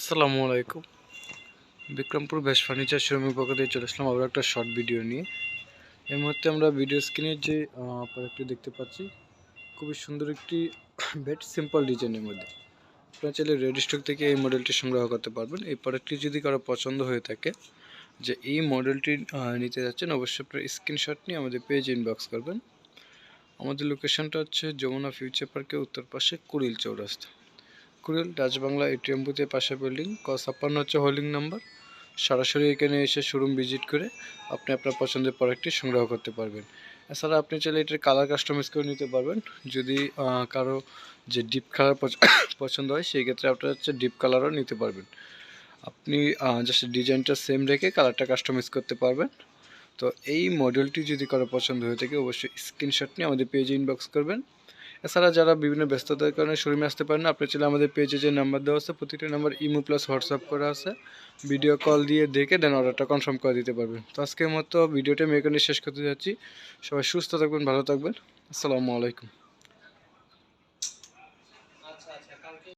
আসসালামু আলাইকুম। Bikrampur best furniture শ্রমিক পক্ষ থেকে চলে আসলাম আবার একটা শর্ট ভিডিও নিয়ে। এই মুহূর্তে আমরা ভিডিও স্ক্রিনের যে প্রোডাক্টটি দেখতে পাচ্ছি, খুবই সুন্দর একটি বেড সিম্পল ডিজাইনের মধ্যে। আপনারা চাইলে রেডি স্টক থেকে এই মডেলটি সংগ্রহ করতে পারবেন। এই প্রোডাক্টটি যদি কারও পছন্দ হয়ে থাকে, যে এই মডেলটি নিতে যাচ্ছেন, অবশ্যই আপনার স্ক্রিনশট নিয়ে আমাদের পেজ ইনবক্স করবেন। আমাদের লোকেশনটা হচ্ছে যমুনা ফিউচার পার্কের উত্তর পাশে কুড়িল চৌরাস্তা। কুড়িল রাজবাংলা এটিএম বুথের পাশে বিল্ডিং ক ছাপ্পান্ন হচ্ছে হোল্ডিং নাম্বার সরাসরি এখানে এসে শোরুম ভিজিট করে আপনি আপনার পছন্দের প্রোডাক্টটি সংগ্রহ করতে পারবেন। এছাড়া আপনি চাইলে এটার কালার কাস্টমাইজ করে নিতে পারবেন। যদি কারও যে ডিপ কালার পছন্দ হয়, সেই ক্ষেত্রে আপনার হচ্ছে ডিপ কালারও নিতে পারবেন। আপনি জাস্ট ডিজাইনটা সেম রেখে কালারটা কাস্টমাইজ করতে পারবেন। তো এই মডেলটি যদি কারও পছন্দ হয়ে থাকে, অবশ্যই স্ক্রিনশট নিয়ে আমাদের পেজে ইনবক্স করবেন। এছাড়া যারা বিভিন্ন ব্যস্ততার কারণে শোরুমে আসতে পারেন আপনি চাইলে আমাদের পেজে যে নাম্বার দেওয়া আছে, প্রতিটা নাম্বার ইমো প্লাস হোয়াটসঅ্যাপ করা আছে। ভিডিও কল দিয়ে দেখে দেন অর্ডারটা কনফার্ম করে দিতে পারবেন। তো আজকের মতো ভিডিওটা আমি এখানে শেষ করতে যাচ্ছি। সবাই সুস্থ থাকবেন, ভালো থাকবেন। আসসালামু আলাইকুম।